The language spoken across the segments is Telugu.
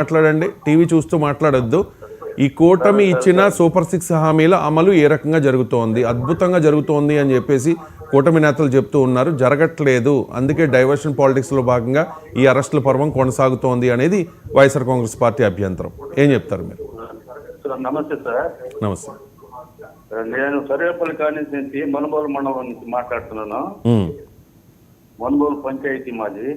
మాట్లాడండి. టీవీ చూస్తూ మాట్లాడొద్దు. ఈ కూటమి ఇచ్చిన సూపర్ సిక్స్ హామీల అమలు ఏ రకంగా జరుగుతోంది? అద్భుతంగా జరుగుతోంది అని చెప్పేసి కూటమి నేతలు చెప్తూ ఉన్నారు. జరగట్లేదు. అందుకే డైవర్షన్ పాలిటిక్స్లో భాగంగా ఈ అరెస్టుల పర్వం కొనసాగుతోంది అనేది వైఎస్ఆర్ కాంగ్రెస్ పార్టీ అభ్యంతరం. ఏం చెప్తారు మీరు? నమస్తే సార్. నమస్తే. నేను సర్వేపల్లి కాలనీ నుంచి మనుబోలు మండలం నుంచి మాట్లాడుతున్నాను. మనుబోలు పంచాయతీ మాది.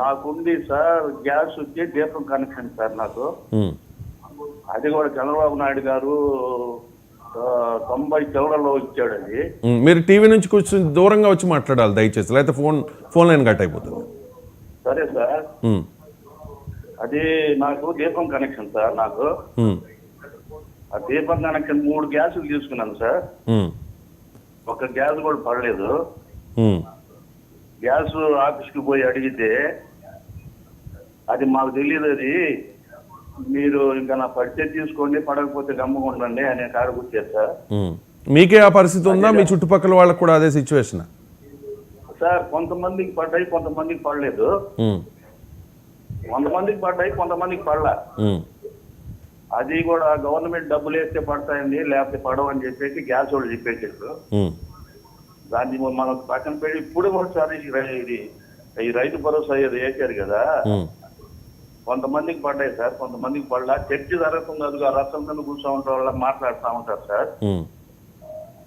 నాకుంది సార్ గ్యాస్ వచ్చి దీపం కనెక్షన్ సార్ నాకు. అది కూడా చంద్రబాబు నాయుడు గారు తొంభై చివరలో ఇచ్చాడు అది. మీరు టీవీ నుంచి కూర్చొని దూరంగా వచ్చి మాట్లాడాలి దయచేసి లేకపోతే ఫోన్ ఫోన్ లైన్ కట్ అయిపోతుంది. సరే సార్. అది నాకు దీపం కనెక్షన్ సార్ నాకు. ఆ దీపం కనెక్షన్ మూడు గ్యాసులు తీసుకున్నాను సార్. ఒక గ్యాస్ కూడా పడలేదు. గ్యాస్ ఆఫీస్కి పోయి అడిగితే అది మాకు తెలియదు అది. మీరు ఇంకా నా పడితే తీసుకోండి పడకపోతే గమ్ముకుండండి అనే కారు వచ్చారు సార్. మీకే ఆ పరిస్థితి ఉందా? మీ చుట్టుపక్కల వాళ్ళకు కూడా అదే సిచ్యువేషన్ సార్ కొంతమందికి పడ్డాయి కొంతమందికి పడలేదు. కొంతమందికి పడ్డాయి కొంతమందికి పడలా. అది కూడా గవర్నమెంట్ డబ్బులు వేస్తే పడతాయండి లేకపోతే పడవని చెప్పేసి గ్యాస్ వాళ్ళు చెప్పేసారు దాన్ని మనం పక్కన పెట్టి ఇప్పుడు కూడా సార్ ఈ రై- ఇది ఈ రైతు భరోసా ఏదో వేశారు కదా. కొంతమందికి పడ్డాయి సార్ కొంతమందికి పడలా. చర్చి జరుగుతుంది అది రసం కింద కూర్చో ఉంటారు వాళ్ళ మాట్లాడుతూ ఉంటారు సార్.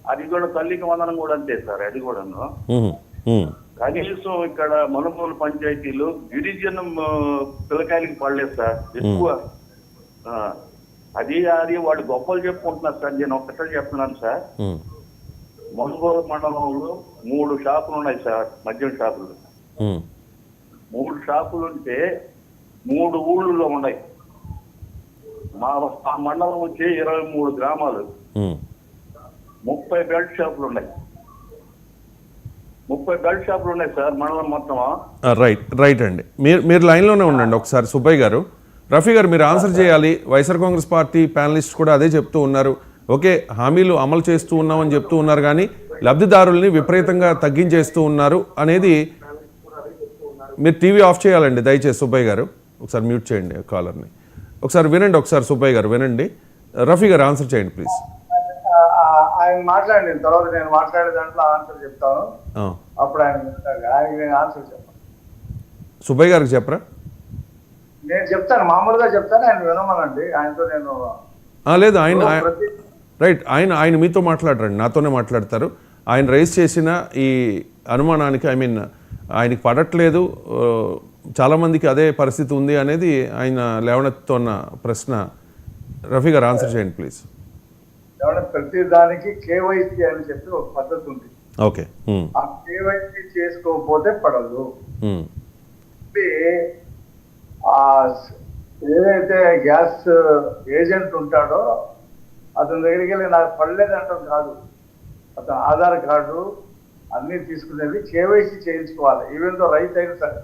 అది కూడా తల్లికి వందనం కూడా అంతే సార్ అది కూడాను. కనీసం ఇక్కడ మనుమూలు పంచాయతీలు గిరిజనం ఆ, పిల్లకాయలకి పడలేదు సార్ ఎక్కువ. ఆ, అది అది వాళ్ళు గొప్పలు చెప్పుకుంటున్నారు సార్ నేను ఒక్కటే చెప్తున్నాను సార్. మనుగోలు మండలంలో మూడు షాపులు ఉన్నాయి సార్ మద్యం షాపులు. మూడు షాపులు ఉంటే మూడు ఊళ్ళలో ఉన్నాయి. మా మా మండలం వచ్చి ఇరవై మూడు గ్రామాలు. ముప్పై బెల్ట్ షాపులు ఉన్నాయి. ముప్పై బెల్ట్ షాపులు ఉన్నాయి సార్ మండలం మొత్తం రైట్ రైట్ అండి. మీరు మీరు లైన్లోనే ఉండండి ఒకసారి సుబ్బయ్య గారు. రఫీ గారు మీరు ఆన్సర్ చేయాలి. వైఎస్ఆర్ కాంగ్రెస్ పార్టీ ప్యానలిస్ట్ కూడా అదే చెప్తూ ఉన్నారు. ఓకే హామీలు అమలు చేస్తూ ఉన్నామని చెప్తూ ఉన్నారు కానీ లబ్ధిదారుల్ని విపరీతంగా తగ్గించేస్తూ ఉన్నారు అనేది మీరు టీవీ ఆఫ్ చేయాలండి దయచేసి సుబ్బయ్య గారు. ఒకసారి మ్యూట్ చేయండి కాలర్ని. ఒకసారి వినండి ఒకసారి సుబ్బయ్య గారు వినండి. రఫీ గారు ఆన్సర్ చేయండి ప్లీజ్. ఆయన మాట్లాడిన తర్వాత నేను మాట్లాడే దాంట్లో ఆన్సర్ చెప్తాను. అప్పుడు ఆయన. ఆయనకి నేను ఆన్సర్ చెప్పాను. సుబ్బయ్య గారికి చెప్పరా? నేను చెప్తాను మామూలుగా చెప్తాను ఆయన వినమనండి. ఆయనతో నేను లేదు ఆయన ఆయన- రైట్ ఆయన ఆయన మీతో మాట్లాడరండి నాతోనే మాట్లాడతారు. ఆయన రైజ్ చేసిన ఈ అనుమానానికి ఐ మీన్ ఆయనకి పడట్లేదు. చాలామందికి అదే పరిస్థితి ఉంది అనేది ఆయన లేవనెత్తున్న ప్రశ్న. రఫీ గారు ఆన్సర్ చేయండి ప్లీజ్. ప్రతి దానికి కేవైసీ అని చెప్పి ఒక పద్ధతి ఉంది. ఓకే ఆ కేవైసీ చేసుకోకపోతే పడదు. ఏదైతే గ్యాస్ ఏజెంట్ ఉంటాడో అతని దగ్గరికి వెళ్ళి నాకు పడలేదంటాం కాదు. అతను ఆధార్ కార్డు అన్ని తీసుకునేది కేవైసీ చేయించుకోవాలి. ఈవెన్తో రైతు అయినా సరే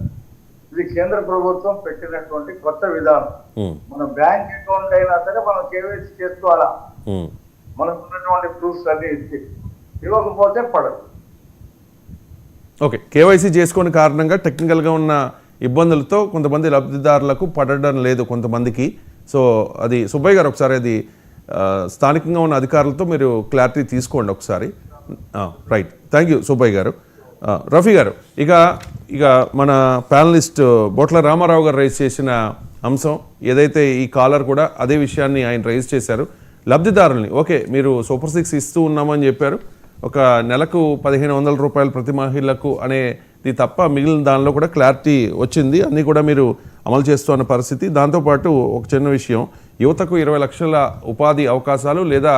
ఇది కేంద్ర ప్రభుత్వం పెట్టినటువంటి కొత్త విధానం. ఉమ్, మన బ్యాంక్ అకౌంట్ అయినా సరే మనం కేవైసీ చేసుకోవాలా? ఉమ్. మనకు ఉన్నటువంటి ప్రూఫ్స్ అన్ని ఇచ్చి ఇవ్వకపోతే పడదు. ఓకే. కేవైసీ చేసుకునే కారణంగా టెక్నికల్గా ఉన్న ఇబ్బందులతో కొంతమంది లబ్ధిదారులకు పడడం లేదు కొంతమందికి. సో అది సుబ్బయ్య గారు ఒకసారి అది స్థానికంగా ఉన్న అధికారులతో మీరు క్లారిటీ తీసుకోండి ఒకసారి. రైట్ థ్యాంక్ యూ సుబ్బయ్య గారు. రఫీ గారు ఇక ఇక మన ప్యానలిస్ట్ బొట్ల రామారావు గారు రైజ్ చేసిన అంశం ఏదైతే ఈ కాలర్ కూడా అదే విషయాన్ని ఆయన రైజ్ చేశారు. లబ్ధిదారుల్ని ఓకే మీరు సూపర్ సిక్స్ ఇస్తూ ఉన్నామని చెప్పారు. ఒక నెలకు పదిహేను వందల రూపాయలు ప్రతి మహిళలకు అనేది తప్ప మిగిలిన దానిలో కూడా క్లారిటీ వచ్చింది. అన్నీ కూడా మీరు అమలు చేస్తున్న పరిస్థితి. దాంతోపాటు ఒక చిన్న విషయం యువతకు ఇరవై లక్షల ఉపాధి అవకాశాలు లేదా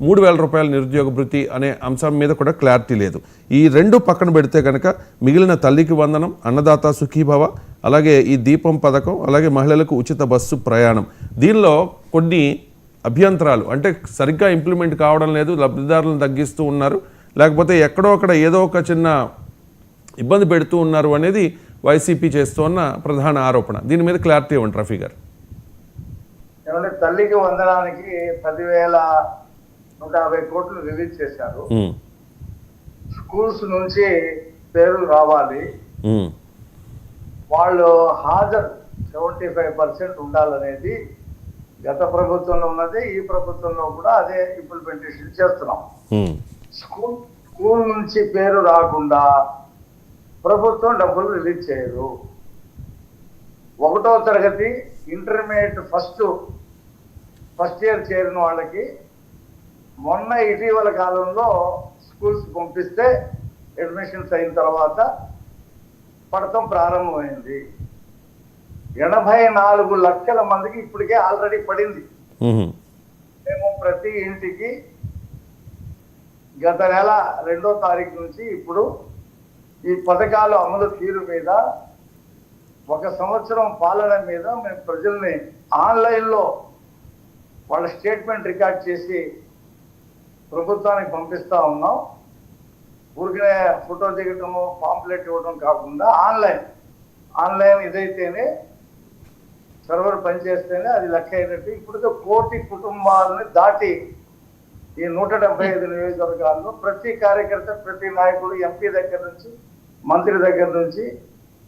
మూడు వేల రూపాయల నిరుద్యోగ భృతి అనే అంశం మీద కూడా క్లారిటీ లేదు. ఈ రెండు పక్కన పెడితే కనుక మిగిలిన తల్లికి వందనం అన్నదాత సుఖీభవ అలాగే ఈ దీపం పథకం అలాగే మహిళలకు ఉచిత బస్సు ప్రయాణం. దీనిలో కొన్ని అభ్యంతరాలు. అంటే సరిగ్గా ఇంప్లిమెంట్ కావడం లేదు లబ్ధిదారులను తగ్గిస్తూ ఉన్నారు. లేకపోతే ఎక్కడో అక్కడ ఏదో ఒక చిన్న ఇబ్బంది పెడుతూ ఉన్నారు అనేది వైసీపీ చేస్తున్న ప్రధాన ఆరోపణ. దీని మీద క్లారిటీ ఇవ్వండి రఫీ గారు. ఏమంటే తల్లికి వందనానికి పదివేల నూట యాభై కోట్లు రిలీజ్ చేశారు. స్కూల్స్ నుంచి పేర్లు రావాలి. వాళ్ళు హాజరు సెవెంటీ ఫైవ్ పర్సెంట్ ఉండాలనేది గత ప్రభుత్వంలో ఉన్నది ఈ ప్రభుత్వంలో కూడా అదే ఇంప్లిమెంటేషన్ చేస్తున్నాం. స్కూల్ స్కూల్ నుంచి పేరు రాకుండా ప్రభుత్వం డబ్బులు రిలీజ్ చేయదు. ఒకటో తరగతి ఇంటర్మీడియట్ ఫస్ట్ ఫస్ట్ ఇయర్ చేరిన వాళ్ళకి మొన్న ఇటీవల కాలంలో స్కూల్స్ పంపిస్తే అడ్మిషన్స్ అయిన తర్వాత పడటం ప్రారంభమైంది. ఎనభై నాలుగు లక్షల మందికి ఇప్పటికే ఆల్రెడీ పడింది. మేము ప్రతి ఇంటికి గత నెల రెండో తారీఖు నుంచి ఇప్పుడు ఈ పథకాలు అమలు తీరు మీద ఒక సంవత్సరం పాలన మీద మేము ప్రజల్ని ఆన్లైన్లో వాళ్ళ స్టేట్మెంట్ రికార్డ్ చేసి ప్రభుత్వానికి పంపిస్తా ఉన్నాం. ఊరికనే ఫోటో దిగటము పాంప్లెట్ ఇవ్వడం కాకుండా ఆన్లైన్. ఆన్లైన్ ఇదైతేనే సర్వర్ పనిచేస్తేనే అది లెక్క అయినట్టు ఇప్పుడు కోటి కుటుంబాలని దాటి ఈ నూట డెబ్బై ఐదు నియోజకవర్గాల్లో ప్రతి కార్యకర్త ప్రతి నాయకుడు ఎంపీ దగ్గర నుంచి మంత్రి దగ్గర నుంచి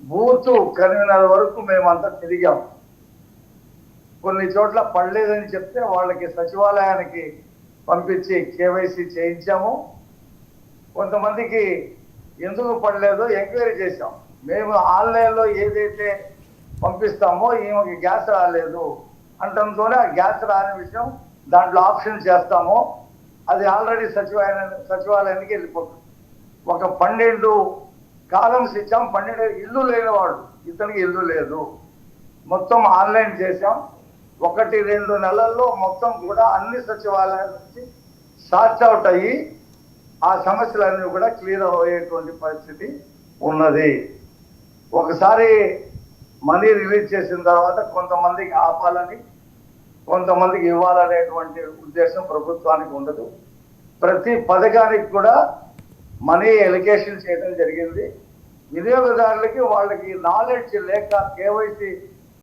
బూత్ కన్వీనర్ వరకు మేమంతా తిరిగాం. కొన్ని చోట్ల పడలేదని చెప్తే వాళ్ళకి సచివాలయానికి పంపించి కేవైసీ చేయించాము. కొంతమందికి ఎందుకు పడలేదో ఎంక్వైరీ చేశాం. మేము ఆన్లైన్లో ఏదైతే పంపిస్తామో ఈమెకి గ్యాస్ రాలేదు అంటంతోనే ఆ గ్యాస్ రాని విషయం దాంట్లో ఆప్షన్ చేస్తాము. అది ఆల్రెడీ సచివాలయం సచివాలయానికి వెళ్ళిపోతుంది. ఒక పన్నెండు కాలమ్స్ ఇచ్చాం పన్నెండు ఇల్లు లేనివాడు. ఇతనికి ఇల్లు లేదు. మొత్తం ఆన్లైన్ చేశాం. ఒకటి రెండు నెలల్లో మొత్తం కూడా అన్ని సచివాలయాల నుంచి సార్ట్ అవుట్ అయ్యి ఆ సమస్యలన్నీ కూడా క్లియర్ అయ్యేటువంటి పరిస్థితి ఉన్నది. ఒకసారి మనీ రిలీజ్ చేసిన తర్వాత కొంతమందికి ఆపాలని కొంతమందికి ఇవ్వాలనేటువంటి ఉద్దేశం ప్రభుత్వానికి ఉండదు. ప్రతి పథకానికి కూడా మనీ ఎలికేషన్ చేయడం జరిగింది. వినియోగదారులకి వాళ్ళకి నాలెడ్జ్ లేక కేవైసీ